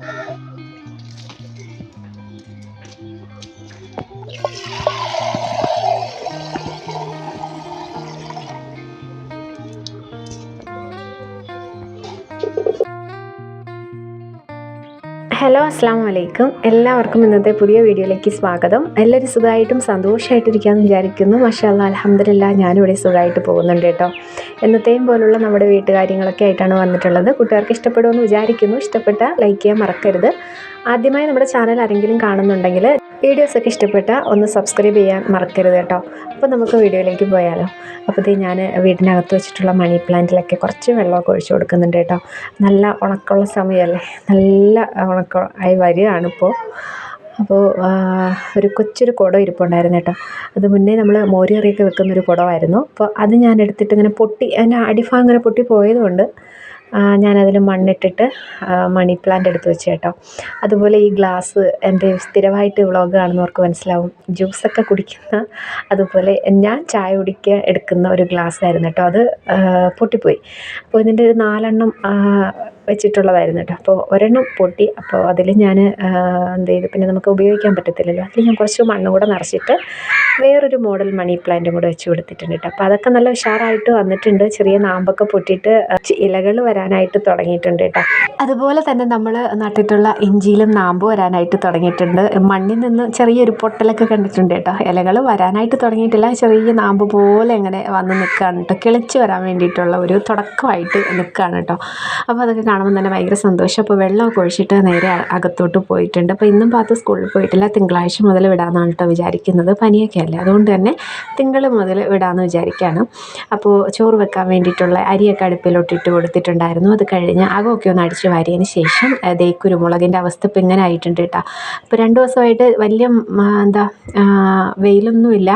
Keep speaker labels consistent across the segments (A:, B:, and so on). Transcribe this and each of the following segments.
A: ああ。ഹലോ അസ്സാം വലൈക്കും എല്ലാവർക്കും ഇന്നത്തെ പുതിയ വീഡിയോയിലേക്ക് സ്വാഗതം. എല്ലാവരും സുഖമായിട്ടും സന്തോഷമായിട്ടിരിക്കാമെന്ന് വിചാരിക്കുന്നു. പക്ഷേ അല്ല അലഹമ്മദില്ല ഞാനിവിടെ സുഖമായിട്ട് പോകുന്നുണ്ട് കേട്ടോ. എന്നത്തെയും പോലുള്ള നമ്മുടെ വീട്ടുകാര്യങ്ങളൊക്കെ ആയിട്ടാണ് വന്നിട്ടുള്ളത്. കൂട്ടുകാർക്ക് ഇഷ്ടപ്പെടുമെന്ന് വിചാരിക്കുന്നു. ഇഷ്ടപ്പെട്ട ലൈക്ക് ചെയ്യാൻ മറക്കരുത്. ആദ്യമായി നമ്മുടെ ചാനൽ ആരെങ്കിലും കാണുന്നുണ്ടെങ്കിൽ വീഡിയോസൊക്കെ ഇഷ്ടപ്പെട്ട ഒന്ന് സബ്സ്ക്രൈബ് ചെയ്യാൻ മറക്കരുത് കേട്ടോ. അപ്പോൾ നമുക്ക് വീഡിയോയിലേക്ക് പോയാലോ. അപ്പോൾ ഞാൻ വീടിനകത്ത് വെച്ചിട്ടുള്ള മണി പ്ലാന്റിലൊക്കെ കുറച്ച് വെള്ളമൊക്കെ ഒഴിച്ചു കൊടുക്കുന്നുണ്ട് കേട്ടോ. നല്ല ഉണക്കമുള്ള സമയമല്ലേ? നല്ല ഉണക്ക ആയി വരികയാണ് ഇപ്പോൾ. അപ്പോൾ ഒരു കൊച്ചൊരു കുടം ഇരിപ്പുണ്ടായിരുന്നു കേട്ടോ. അത് മുന്നേ നമ്മൾ മോരുകറിയൊക്കെ വെക്കുന്ന ഒരു കുടമായിരുന്നു. അപ്പോൾ അത് ഞാൻ എടുത്തിട്ട് ഇങ്ങനെ പൊട്ടി അതിന്റെ അടിഭാഗം ഇങ്ങനെ പൊട്ടി പോയതുകൊണ്ട് ഞാനതിൽ മണ്ണിട്ടിട്ട് മണി പ്ലാന്റ് എടുത്ത് വെച്ച് കേട്ടോ. അതുപോലെ ഈ ഗ്ലാസ് എന്റെ സ്ഥിരമായിട്ട് വ്ളോഗ് കാണുന്നവർക്ക് മനസ്സിലാവും ജ്യൂസൊക്കെ കുടിക്കുന്ന അതുപോലെ ഞാൻ ചായ കുടിക്കുക എടുക്കുന്ന ഒരു ഗ്ലാസ് ആയിരുന്നു കേട്ടോ. അത് പൊട്ടിപ്പോയി. അപ്പോൾ ഇതിന്റെ ഒരു നാലെണ്ണം വെച്ചിട്ടുള്ളതായിരുന്നു കേട്ടോ. അപ്പോൾ ഒരെണ്ണം പൊട്ടി. അപ്പോൾ അതിൽ ഞാൻ എന്ത് ചെയ്തു? പിന്നെ നമുക്ക് ഉപയോഗിക്കാൻ പറ്റത്തില്ലല്ലോ. അതിൽ ഞാൻ കുറച്ച് മണ്ണും കൂടെ നിറച്ചിട്ട് വേറൊരു മോഡൽ മണി പ്ലാന്റും കൂടെ വെച്ച് കൊടുത്തിട്ടുണ്ട് കേട്ടോ. അപ്പോൾ അതൊക്കെ നല്ല ഉഷാറായിട്ട് വന്നിട്ടുണ്ട്. ചെറിയ നാമ്പൊക്കെ പൊട്ടിയിട്ട് ഇലകൾ വരാനായിട്ട് തുടങ്ങിയിട്ടുണ്ട് കേട്ടോ. അതുപോലെ തന്നെ നമ്മൾ നട്ടിട്ടുള്ള ഇഞ്ചിയിലും നാമ്പ് വരാനായിട്ട് തുടങ്ങിയിട്ടുണ്ട്. മണ്ണിൽ നിന്ന് ചെറിയൊരു പൊട്ടലൊക്കെ കണ്ടിട്ടുണ്ട് കേട്ടോ. ഇലകൾ വരാനായിട്ട് തുടങ്ങിയിട്ടില്ല. ചെറിയ നാമ്പ് പോലെ ഇങ്ങനെ വന്ന് നിൽക്കുകയാണ് കേട്ടോ. കിളിച്ച് വരാൻ വേണ്ടിയിട്ടുള്ള ഒരു തുടക്കമായിട്ട് നിൽക്കുകയാണ് കേട്ടോ. അപ്പോൾ അതൊക്കെ കാണുമ്പോൾ തന്നെ ഭയങ്കര സന്തോഷം. അപ്പോൾ വെള്ളമൊക്കെ ഒഴിച്ചിട്ട് നേരെ അകത്തോട്ട് പോയിട്ടുണ്ട്. അപ്പോൾ ഇന്നും പാത്ത് സ്കൂളിൽ പോയിട്ടില്ല. തിങ്കളാഴ്ച മുതൽ വിടാമെന്നാണ് കേട്ടോ വിചാരിക്കുന്നത്. പനിയൊക്കെ അല്ലേ? അതുകൊണ്ട് തന്നെ തിങ്കൾ മുതൽ വിടാമെന്ന് വിചാരിക്കുകയാണ്. അപ്പോൾ ചോറ് വെക്കാൻ വേണ്ടിയിട്ടുള്ള അരിയൊക്കെ അടുപ്പിലോട്ടിട്ട് കൊടുത്തിട്ടുണ്ടായിരുന്നു. അത് കഴിഞ്ഞ് അകമൊക്കെ ഒന്ന് അടിച്ച് വാരിയതിന് ശേഷം ദേ കുരുമുളകിന്റെ അവസ്ഥ ഇപ്പം ഇങ്ങനെ ആയിട്ടുണ്ട് കേട്ടോ. അപ്പോൾ രണ്ട് ദിവസമായിട്ട് വലിയ എന്താ വെയിലൊന്നുമില്ല.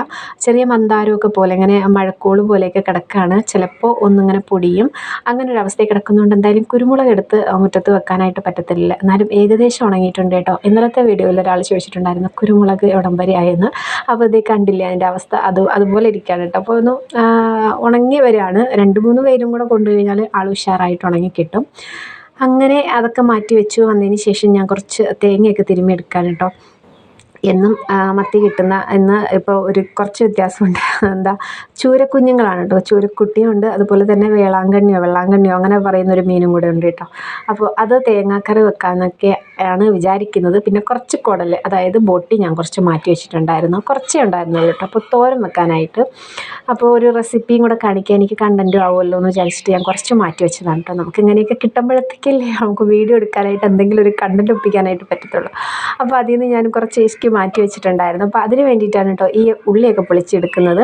A: ചെറിയ മന്ദാരമൊക്കെ പോലെ ഇങ്ങനെ മഴക്കോൾ പോലെയൊക്കെ കിടക്കുകയാണ്. ചിലപ്പോൾ ഒന്നിങ്ങനെ പൊടിയും അങ്ങനെ ഒരു അവസ്ഥയിൽ കിടക്കുന്നതുകൊണ്ട് എന്തായാലും കുരുമുളക് എടുത്ത് മുറ്റത്ത് വെക്കാനായിട്ട് പറ്റത്തില്ല. എന്നാലും ഏകദേശം ഉണങ്ങിയിട്ടുണ്ട് കേട്ടോ. ഇന്നലത്തെ വീഡിയോയിൽ ഒരാൾ ചോദിച്ചിട്ടുണ്ടായിരുന്നു കുരുമുളക് എവിടം വരെ ആയെന്ന്? അപ്പോൾ ഇത് കണ്ടില്ല അതിന്റെ അവസ്ഥ. അത് അതുപോലെ ഇരിക്കുകയാണ് കേട്ടോ. അപ്പോൾ ഒന്ന് ഉണങ്ങി വരികയാണ്. രണ്ട് മൂന്ന് പേരും കൂടെ കൊണ്ടു കഴിഞ്ഞാൽ ആൾ ഉഷാറായിട്ട് ഉണങ്ങി കിട്ടും. അങ്ങനെ അതൊക്കെ മാറ്റി വെച്ചു. വന്നതിന് ശേഷം ഞാൻ കുറച്ച് തേങ്ങയൊക്കെ തിരുമ്മി എടുക്കാൻ കേട്ടോ. എന്നും മത്തി കിട്ടുന്ന ഇന്ന് ഇപ്പോൾ ഒരു കുറച്ച് വ്യത്യാസമുണ്ട്. എന്താ ചൂരക്കുഞ്ഞുങ്ങളാണ് കേട്ടോ. ചൂരക്കുട്ടിയുണ്ട്. അതുപോലെ തന്നെ വേളാങ്കണ്ണിയോ വെള്ളാങ്കണ്ണിയോ അങ്ങനെ പറയുന്ന ഒരു മീനും കൂടെ ഉണ്ട് കേട്ടോ. അപ്പോൾ അത് തേങ്ങാക്കറി വെക്കാമെന്നൊക്കെ ആണ് വിചാരിക്കുന്നത്. പിന്നെ കുറച്ച് കുടൽ അതായത് ബോട്ടി ഞാൻ കുറച്ച് മാറ്റി വെച്ചിട്ടുണ്ടായിരുന്നു. കുറച്ചേ ഉണ്ടായിരുന്നുള്ളൂ കേട്ടോ. അപ്പോൾ തോരൻ വെക്കാനായിട്ട്. അപ്പോൾ ഒരു റെസിപ്പിയും കൂടെ കാണിക്കാൻ എനിക്ക് കണ്ടന്റും ആവുമല്ലോ എന്ന് വിചാരിച്ചിട്ട് ഞാൻ കുറച്ച് മാറ്റി വെച്ചതാണ് കേട്ടോ. നമുക്ക് ഇങ്ങനെയൊക്കെ കിട്ടുമ്പോഴത്തേക്കല്ലേ നമുക്ക് വീഡിയോ എടുക്കാനായിട്ട് എന്തെങ്കിലും ഒരു കണ്ടന്റ് ഒപ്പിക്കാനായിട്ട് പറ്റത്തുള്ളൂ. അപ്പോൾ അതിൽ നിന്ന് ഞാൻ കുറച്ച് ഇഷ്ടി മാറ്റി വെച്ചിട്ടുണ്ടായിരുന്നു. അപ്പോൾ അതിന് വേണ്ടിയിട്ടാണ് കേട്ടോ ഈ ഉള്ളിയൊക്കെ പൊളിച്ചെടുക്കുന്നത്.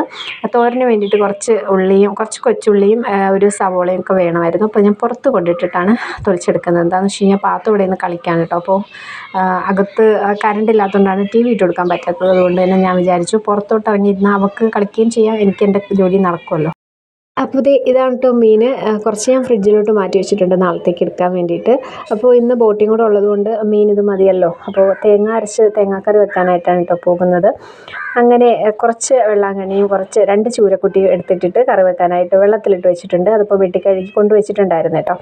A: തോരന് വേണ്ടിയിട്ട് കുറച്ച് ഉള്ളിയും കുറച്ച് കൊച്ചുള്ളിയും ഒരു സവോളയും ഒക്കെ വേണമായിരുന്നു. അപ്പോൾ ഞാൻ പുറത്ത് കൊണ്ടിട്ടിട്ടാണ് തൊളിച്ചെടുക്കുന്നത് എന്താണെന്ന് വെച്ച് കഴിഞ്ഞാൽ പാത്രം ഇവിടെ നിന്ന് കളിക്കാൻ കേട്ടോ അപ്പോൾ അകത്ത് കറണ്ട് ഇല്ലാത്തതുകൊണ്ടാണ് ടി വി ഇട്ട് കൊടുക്കാൻ പറ്റാത്തത്. അതുകൊണ്ട് തന്നെ ഞാൻ വിചാരിച്ചു പുറത്തോട്ട് ഇറങ്ങിയിരുന്നാൽ അവൾക്ക് കളിക്കുകയും ചെയ്യാം. എനിക്ക് എന്റെ ജോലി നടക്കുമല്ലോ. അപ്പോൾ ഇത് ഇതാണ് കേട്ടോ മീൻ കുറച്ച് ഞാൻ ഫ്രിഡ്ജിലോട്ട് മാറ്റി വെച്ചിട്ടുണ്ട് നാളത്തേക്ക് എടുക്കാൻ വേണ്ടിയിട്ട്. അപ്പോൾ ഇന്ന് ബോട്ടിങ് കൂടെ ഉള്ളതുകൊണ്ട് മീൻ ഇത് മതിയല്ലോ. അപ്പോൾ തേങ്ങ അരച്ച് തേങ്ങാക്കറി വെക്കാനായിട്ടാണ് കേട്ടോ പോകുന്നത്. അങ്ങനെ കുറച്ച് വെള്ളാങ്കണ്ണിയും കുറച്ച് രണ്ട് ചൂരക്കുട്ടി എടുത്തിട്ടിട്ട് കറി വെക്കാനായിട്ട് വെള്ളത്തിലിട്ട് വെച്ചിട്ടുണ്ട്. അതിപ്പോൾ വെട്ടി കഴുകി കൊണ്ടുവച്ചിട്ടുണ്ടായിരുന്നു കേട്ടോ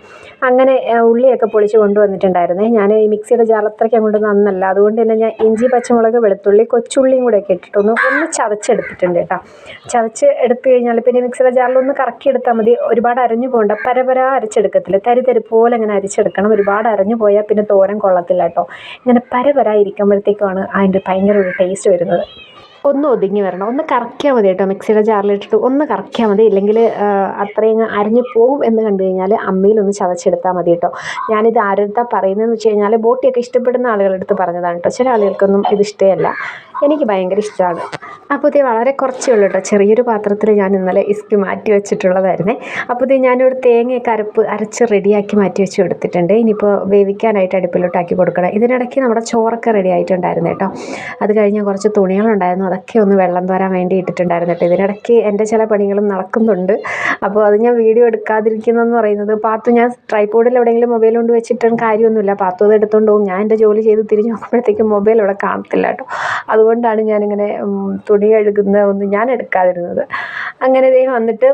A: അങ്ങനെ ഉള്ളിയൊക്കെ പൊളിച്ച് കൊണ്ടുവന്നിട്ടുണ്ടായിരുന്നേ. ഞാൻ ഈ മിക്സിയുടെ ജാർ അത്രയ്ക്ക് അങ്ങോട്ട് നന്നല്ല. അതുകൊണ്ട് തന്നെ ഞാൻ ഇഞ്ചി പച്ചമുളക് വെളുത്തുള്ളി കൊച്ചുള്ളിയും കൂടെ ഇട്ടിട്ടൊന്ന് ഒന്ന് ചതച്ചെടുത്തിട്ടുണ്ട് കേട്ടോ ചതച്ച് എടുത്തു കഴിഞ്ഞാൽ പിന്നെ മിക്സിയുടെ ജാറിലൊന്ന് കറക്കി എടുത്താൽ മതി. ഒരുപാട് അരഞ്ഞു പോകണ്ട. പരപര അരച്ചെടുക്കത്തില്ല. തരി തരി പോലെ ഇങ്ങനെ അരച്ചെടുക്കണം. ഒരുപാട് അരഞ്ഞു പോയാൽ പിന്നെ തോരൻ കൊള്ളത്തില്ല കേട്ടോ. ഇങ്ങനെ പരപര ഇരിക്കുമ്പോഴത്തേക്കുമാണ് അതിന്റെ ഭയങ്കര ഒരു ടേസ്റ്റ് വരുന്നത്. ഒന്ന് ഒതുങ്ങി വരണം. ഒന്ന് കറക്കിയാൽ മതി കേട്ടോ മിക്സിയുടെ ജാറിലിട്ടിട്ട് ഒന്ന് കറക്കിയാൽ മതി. ഇല്ലെങ്കിൽ അത്രയും അരിഞ്ഞു പോകും എന്ന് കണ്ടു കഴിഞ്ഞാൽ അമ്മയിലൊന്ന് ചതച്ചെടുത്താൽ മതി കേട്ടോ. ഞാനിത് ആരുടെ പറയുന്നതെന്ന് വെച്ച് കഴിഞ്ഞാൽ ബോട്ടിയൊക്കെ ഇഷ്ടപ്പെടുന്ന ആളുകളെടുത്ത് പറഞ്ഞതാണ് കേട്ടോ. ചില ആളുകൾക്കൊന്നും ഇത് ഇഷ്ടമല്ല. എനിക്ക് ഭയങ്കര ഇഷ്ടമാണ്. അപ്പോൾ ഇത് വളരെ കുറച്ചേ ഉള്ളൂ കേട്ടോ. ചെറിയൊരു പാത്രത്തിൽ ഞാൻ ഇന്നലെ ഇസ്കി മാറ്റി വെച്ചിട്ടുള്ളതായിരുന്നേ. അപ്പോൾ ഇത് ഞാനിവിടെ തേങ്ങയൊക്കെ അരപ്പ് അരച്ച് റെഡിയാക്കി മാറ്റി വെച്ച് കൊടുത്തിട്ടുണ്ട് ഇനിയിപ്പോൾ വേവിക്കാനായിട്ട് അടുപ്പിലോട്ടാക്കി കൊടുക്കണം. ഇതിനിടയ്ക്ക് നമ്മുടെ ചോറൊക്കെ റെഡി ആയിട്ടുണ്ടായിരുന്നു കേട്ടോ. അത് കഴിഞ്ഞ് കുറച്ച് തുണികളുണ്ടായിരുന്നു. അതൊക്കെ ഒന്ന് വെള്ളം തോരാൻ വേണ്ടി ഇട്ടിട്ടുണ്ടായിരുന്നു കേട്ടോ. ഇതിനിടയ്ക്ക് എന്റെ ചില പണികളും നടക്കുന്നുണ്ട്. അപ്പോൾ അത് ഞാൻ വീഡിയോ എടുക്കാതിരിക്കുന്നതെന്ന് പറയുന്നത് പാത്തു ഞാൻ ട്രൈപോഡിൽ എവിടെയെങ്കിലും മൊബൈൽ കൊണ്ട് വെച്ചിട്ടും കാര്യമൊന്നുമില്ല. പാത്തു അത് എടുത്തുകൊണ്ട് പോകും. ഞാൻ എന്റെ ജോലി ചെയ്ത് തിരിഞ്ഞ് നോക്കുമ്പോഴത്തേക്കും മൊബൈൽ ഇവിടെ കാണത്തില്ല കേട്ടോ. അതുകൊണ്ടാണ് ഞാനിങ്ങനെ തുണി കഴുകുന്ന ഒന്നും ഞാൻ എടുക്കാതിരുന്നത്. അങ്ങനെ ദേ വന്നിട്ട്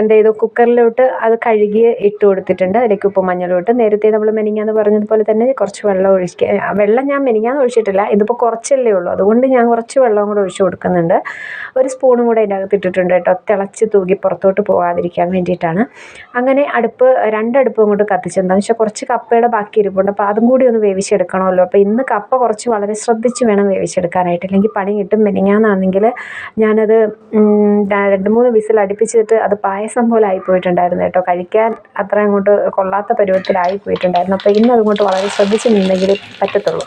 A: എന്താ ചെയ്തു? കുക്കറിലോട്ട് അത് കഴുകി ഇട്ട് കൊടുത്തിട്ടുണ്ട്. അതിലേക്ക് ഉപ്പ് മഞ്ഞളും ഇട്ട് നേരത്തെ നമ്മൾ മെനിങ്ങാന്ന് പറഞ്ഞതുപോലെ തന്നെ കുറച്ച് വെള്ളം ഒഴിക്കുക വെള്ളം ഞാൻ മെനിങ്ങാന്ന് ഒഴിച്ചിട്ടില്ല. ഇതിപ്പോൾ കുറച്ചല്ലേ ഉള്ളൂ. അതുകൊണ്ട് ഞാൻ കുറച്ച് വെള്ളം കൂടെ ഒഴിച്ച് കൊടുക്കുന്നുണ്ട്. ഒരു സ്പൂണും കൂടെ അതിന്റെ അകത്ത് ഇട്ടിട്ടുണ്ട് കേട്ടോ. തിളച്ച് തൂകി പുറത്തോട്ട് പോകാതിരിക്കാൻ വേണ്ടിയിട്ടാണ്. അങ്ങനെ അടുപ്പ് രണ്ടടുപ്പും അങ്ങോട്ട് കത്തിച്ചെന്താന്ന് വെച്ചാൽ കുറച്ച് കപ്പയുടെ ബാക്കി ഇരിപ്പുണ്ട്. അപ്പോൾ അതും കൂടി ഒന്ന് വേവിച്ചെടുക്കണമല്ലോ. അപ്പോൾ ഇന്ന് കപ്പ കുറച്ച് വളരെ ശ്രദ്ധിച്ച് വേണം വേവിച്ചെടുക്കാനായിട്ട്. അല്ലെങ്കിൽ പണി കിട്ടും മെനിങ്ങാന്നാണെങ്കിൽ ഞാനത് രണ്ട് മൂന്ന് വിസിൽ അടുപ്പിച്ചിട്ട് അത് പായസം പോലെ ആയി പോയിട്ടുണ്ടായിരുന്നു കേട്ടോ. കഴിക്കാൻ അത്ര അങ്ങോട്ട് കൊള്ളാത്ത പരുവത്തിലായി പോയിട്ടുണ്ടായിരുന്നു അപ്പോൾ ഇന്ന് അതുകൊണ്ട് വളരെ ശ്രദ്ധിച്ച് നിന്നെങ്കിൽ പറ്റത്തുള്ളൂ.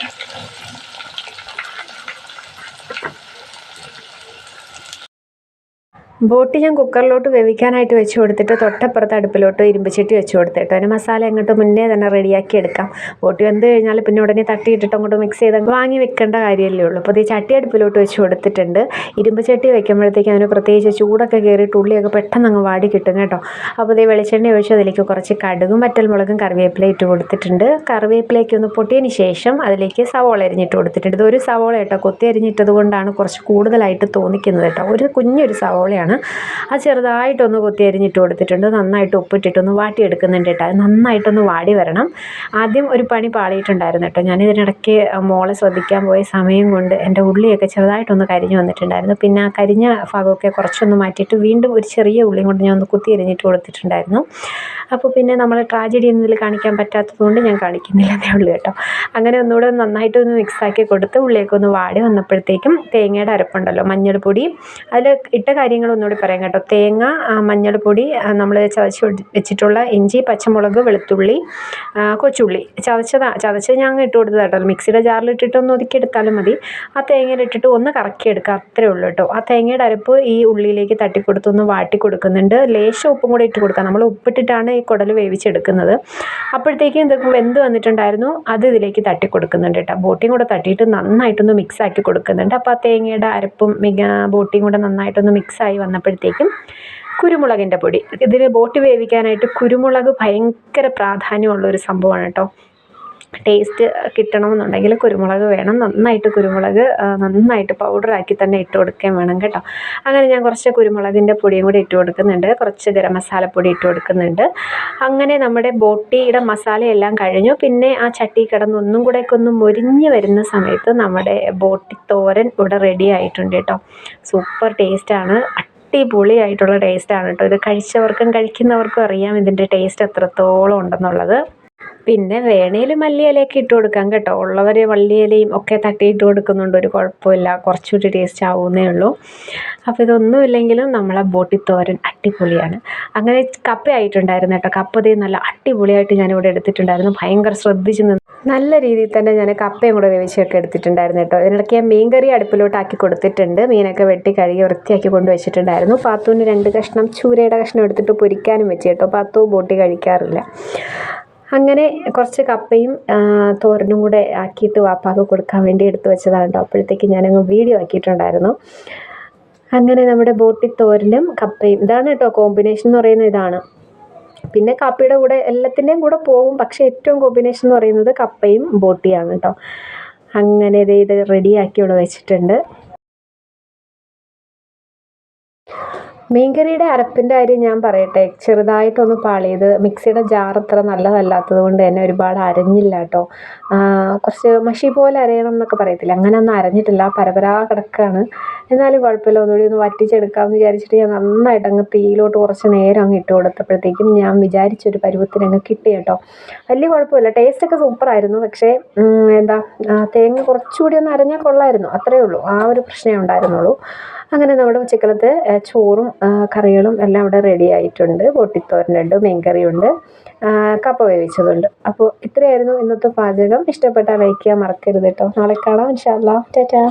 A: ബോട്ടി ഞാൻ കുക്കറിലോട്ട് വേവിക്കാനായിട്ട് വെച്ച് കൊടുത്തിട്ട് തൊട്ടപ്പുറത്ത് അടുപ്പിലോട്ട് ഇരുമ്പ് ചട്ടി വെച്ച് കൊടുത്തിട്ട് അതിന് മസാല അങ്ങോട്ട് മുന്നേ തന്നെ റെഡിയാക്കി എടുക്കാം. ബോട്ടി വെന്ത് കഴിഞ്ഞാൽ പിന്നെ ഉടനെ തട്ടിയിട്ടിട്ട് അങ്ങോട്ട് മിക്സ് ചെയ്ത് വാങ്ങി വെക്കേണ്ട കാര്യമല്ലേ ഉള്ളൂ. അപ്പോൾ ഈ ചട്ടി അടുപ്പിലോട്ട് വെച്ച് കൊടുത്തിട്ടുണ്ട്. ഇരുമ്പ് ചട്ടി വെക്കുമ്പോഴത്തേക്കും അതിന് പ്രത്യേകിച്ച് ചൂടൊക്കെ കയറിയിട്ട് ഉള്ളിയൊക്കെ പെട്ടെന്ന് അങ്ങ് വാടി കിട്ടും കേട്ടോ. അപ്പോൾ ഇതേ വെളിച്ചെണ്ണ ഒഴിച്ച് അതിലേക്ക് കുറച്ച് കടുകും വറ്റൽമുളകും കറിവേപ്പില ഇട്ട് കൊടുത്തിട്ടുണ്ട്. കറിവേപ്പിലേക്ക് ഒന്ന് പൊട്ടിയതിന് ശേഷം അതിലേക്ക് സവോള അരിഞ്ഞിട്ട് കൊടുത്തിട്ടുണ്ട്. ഇത് ഒരു സവോള കേട്ടോ. കൊത്തി അരിഞ്ഞിട്ടത് കൊണ്ടാണ് കുറച്ച് കൂടുതലായിട്ട് തോന്നിക്കുന്നത് കേട്ടോ. ഒരു കുഞ്ഞൊരു സവോളയാണ്. അത് ചെറുതായിട്ടൊന്ന് കൊത്തി അരിഞ്ഞിട്ട് കൊടുത്തിട്ടുണ്ട്. നന്നായിട്ട് ഉപ്പിട്ടിട്ടൊന്ന് വാട്ടിയെടുക്കുന്നുണ്ട് കേട്ടോ. നന്നായിട്ടൊന്ന് വാടി വരണം. ആദ്യം ഒരു പണി പാളിയിട്ടുണ്ടായിരുന്നു കേട്ടോ. ഞാൻ ഇതിനിടയ്ക്ക് മോളെ ശ്രദ്ധിക്കാൻ പോയ സമയം കൊണ്ട് എന്റെ ഉള്ളിയൊക്കെ ചെറുതായിട്ടൊന്ന് കരിഞ്ഞു വന്നിട്ടുണ്ടായിരുന്നു. പിന്നെ ആ കരിഞ്ഞ ഭാഗമൊക്കെ കുറച്ചൊന്ന് മാറ്റിയിട്ട് വീണ്ടും ഒരു ചെറിയ ഉള്ളിയും കൊണ്ട് ഞാൻ ഒന്ന് കുത്തി എരിഞ്ഞിട്ട് കൊടുത്തിട്ടുണ്ടായിരുന്നു. അപ്പോൾ പിന്നെ നമ്മൾ ട്രാജഡി എന്നതിൽ കാണിക്കാൻ പറ്റാത്തത് കൊണ്ട് ഞാൻ കാണിക്കുന്നില്ലെന്നേ ഉള്ളൂ കേട്ടോ. അങ്ങനെ ഒന്നുകൂടെ നന്നായിട്ടൊന്ന് മിക്സാക്കി കൊടുത്ത് ഉള്ളിയൊക്കെ ഒന്ന് വാടി വന്നപ്പോഴത്തേക്കും തേങ്ങയുടെ അരപ്പുണ്ടല്ലോ മഞ്ഞൾപ്പൊടി. അതിൽ ഇട്ട കാര്യങ്ങൾ ഒന്നുകൂടി പറയാം കേട്ടോ. തേങ്ങ മഞ്ഞൾപ്പൊടി നമ്മൾ ചതച്ച് വെച്ചിട്ടുള്ള ഇഞ്ചി പച്ചമുളക് വെളുത്തുള്ളി കൊച്ചുള്ളി. ചതച്ചതാ ചതച്ച് ഞാൻ ഇട്ട് കൊടുത്തത് കേട്ടോ. മിക്സിയുടെ ജാറിൽ ഇട്ടിട്ട് ഒന്ന് ഒതുക്കിയെടുത്താലും മതി. ആ തേങ്ങയിൽ ഇട്ടിട്ട് ഒന്ന് കറക്കിയെടുക്കുക അത്രേ ഉള്ളൂ കേട്ടോ. ആ തേങ്ങയുടെ അരപ്പ് ഈ ഉള്ളിയിലേക്ക് തട്ടിക്കൊടുത്ത് ഒന്ന് വാട്ടി കൊടുക്കുന്നുണ്ട്. ലേശം ഉപ്പും കൂടെ ഇട്ട് കൊടുക്കുക. നമ്മൾ ഉപ്പിട്ടിട്ടാണ് ഈ കുടൽ വേവിച്ചെടുക്കുന്നത്. അപ്പോഴത്തേക്കും ഇതൊക്കെ വെന്ത് വന്നിട്ടുണ്ടായിരുന്നു. അത് ഇതിലേക്ക് തട്ടി കൊടുക്കുന്നുണ്ട് കേട്ടോ. ബോട്ടിയും കൂടെ തട്ടിയിട്ട് നന്നായിട്ടൊന്ന് മിക്സ് ആക്കി കൊടുക്കുന്നുണ്ട്. അപ്പോൾ ആ തേങ്ങയുടെ അരപ്പും ബോട്ടിയും കൂടെ നന്നായിട്ടൊന്ന് മിക്സായി വന്നപ്പോഴത്തേക്കും കുരുമുളകിന്റെ പൊടി. ഇതിൽ ബോട്ടി വേവിക്കാനായിട്ട് കുരുമുളക് ഭയങ്കര പ്രാധാന്യമുള്ള ഒരു സംഭവമാണ് കേട്ടോ. ടേസ്റ്റ് കിട്ടണമെന്നുണ്ടെങ്കിൽ കുരുമുളക് വേണം. നന്നായിട്ട് കുരുമുളക് നന്നായിട്ട് പൗഡറാക്കി തന്നെ ഇട്ട് കൊടുക്കുകയും വേണം കേട്ടോ. അങ്ങനെ ഞാൻ കുറച്ച് കുരുമുളകിന്റെ പൊടിയും കൂടി ഇട്ട് കൊടുക്കുന്നുണ്ട്. കുറച്ച് ഗരം മസാലപ്പൊടി ഇട്ട് കൊടുക്കുന്നുണ്ട്. അങ്ങനെ നമ്മുടെ ബോട്ടിയുടെ മസാലയെല്ലാം കഴിഞ്ഞു. പിന്നെ ആ ചട്ടി കിടന്ന് ഒന്നും കൂടെയൊക്കെ ഒന്ന് മൊരിഞ്ഞ് വരുന്ന സമയത്ത് നമ്മുടെ ബോട്ടി തോരൻ ഇവിടെ റെഡി ആയിട്ടുണ്ട് കേട്ടോ. സൂപ്പർ ടേസ്റ്റാണ് അടിപൊളിയായിട്ടുള്ള ടേസ്റ്റാണ് കേട്ടോ ഇത് കഴിച്ചവർക്കും കഴിക്കുന്നവർക്കും അറിയാം ഇതിന്റെ ടേസ്റ്റ് എത്രത്തോളം ഉണ്ടെന്നുള്ളത്. പിന്നെ വേണേൽ മല്ലിയിലയൊക്കെ ഇട്ട് കൊടുക്കാം കേട്ടോ. ഉള്ളവർ മല്ലിയിലയും ഒക്കെ തട്ടിയിട്ട് കൊടുക്കുന്നുണ്ട്. ഒരു കുഴപ്പമില്ല. കുറച്ചുകൂടി ടേസ്റ്റ് ആവുന്നേ ഉള്ളൂ. അപ്പോൾ ഇതൊന്നും ഇല്ലെങ്കിലും നമ്മളെ ബോട്ടിത്തോരൻ അടിപൊളിയാണ്. അങ്ങനെ കപ്പ ആയിട്ടുണ്ടായിരുന്നു കേട്ടോ. കപ്പ ദേ നല്ല അടിപൊളിയായിട്ട് ഞാനിവിടെ എടുത്തിട്ടുണ്ടായിരുന്നു. ഭയങ്കര ശ്രദ്ധിച്ച് നിന്ന് നല്ല രീതിയിൽ തന്നെ ഞാൻ കപ്പയും കൂടെ വേവിച്ചൊക്കെ എടുത്തിട്ടുണ്ടായിരുന്നു കേട്ടോ. ഇതിനിടയ്ക്ക് ഞാൻ മീൻകറി അടുപ്പിലോട്ടാക്കി കൊടുത്തിട്ടുണ്ട്. മീനൊക്കെ വെട്ടി കഴുകി വൃത്തിയാക്കി കൊണ്ട് വെച്ചിട്ടുണ്ടായിരുന്നു. പാത്തുവിന് രണ്ട് കഷ്ണം ചൂരയുടെ കഷ്ണം എടുത്തിട്ട് പൊരിക്കാനും വെച്ച് കേട്ടോ. പാത്തു ബോട്ടി കഴിക്കാറില്ല. അങ്ങനെ കുറച്ച് കപ്പയും തോരനും കൂടെ ആക്കിയിട്ട് വാപ്പാക്ക് കൊടുക്കാൻ വേണ്ടി എടുത്തു വെച്ചതാണ് കേട്ടോ അപ്പോഴത്തേക്ക് ഞാനങ്ങ് വീഡിയോ ആക്കിയിട്ടുണ്ടായിരുന്നു. അങ്ങനെ നമ്മുടെ ബോട്ടി തോരനും കപ്പയും ഇതാണ് കേട്ടോ കോമ്പിനേഷൻ എന്ന് പറയുന്ന ഇതാണ്. പിന്നെ കാപ്പിയുടെ കൂടെ എല്ലാത്തിന്റെയും കൂടെ പോകും പക്ഷേ ഏറ്റവും കോമ്പിനേഷൻ എന്ന് പറയുന്നത് കപ്പയും ബോട്ടിയാണ് കേട്ടോ അങ്ങനെ ഇത് റെഡിയാക്കി ഇവിടെ വെച്ചിട്ടുണ്ട്. മീൻകറിയുടെ അരപ്പിന്റെ കാര്യം ഞാൻ പറയട്ടെ. ചെറുതായിട്ടൊന്ന് പാളിയത്. മിക്സിയുടെ ജാർ അത്ര നല്ലതല്ലാത്തത് കൊണ്ട് തന്നെ ഒരുപാട് അരഞ്ഞില്ല കേട്ടോ. കുറച്ച് മഷി പോലെ അരയണം എന്നൊക്കെ പറയത്തില്ല. അങ്ങനെ ഒന്നും അരഞ്ഞിട്ടില്ല. പരപരാ കിടക്കുകയാണ് എന്നാലും കുഴപ്പമില്ല. ഒന്നുകൂടി ഒന്ന് വറ്റിച്ചെടുക്കാമെന്ന് വിചാരിച്ചിട്ട് ഞാൻ നന്നായിട്ട് അങ്ങ് തീയിലോട്ട് കുറച്ച് നേരം അങ്ങ് ഇട്ട് കൊടുത്തപ്പോഴത്തേക്കും ഞാൻ വിചാരിച്ചൊരു പരുവത്തിന് അങ്ങ് കിട്ടി കേട്ടോ. വലിയ കുഴപ്പമില്ല. ടേസ്റ്റൊക്കെ സൂപ്പറായിരുന്നു പക്ഷേ എന്താ തേങ്ങ കുറച്ചുകൂടി ഒന്ന് അരഞ്ഞാൽ കൊള്ളായിരുന്നു. അത്രയേ ഉള്ളൂ. ആ ഒരു പ്രശ്നമേ ഉണ്ടായിരുന്നുള്ളൂ. അങ്ങനെ നമ്മുടെ ഉച്ചക്കലത്തെ ചോറും കറികളും എല്ലാം ഇവിടെ റെഡി ആയിട്ടുണ്ട്. പൊട്ടിത്തോരനുണ്ട് മീൻകറിയുണ്ട് കപ്പ വേവിച്ചതുണ്ട്. അപ്പോൾ ഇത്രയായിരുന്നു ഇന്നത്തെ പാചകം. ഇഷ്ടപ്പെട്ടാൽ ലൈക്ക് ചെയ്യാൻ മറക്കരുത് കേട്ടോ നാളെ കാണാം ഇൻഷാല്ലാ ടാറ്റാ.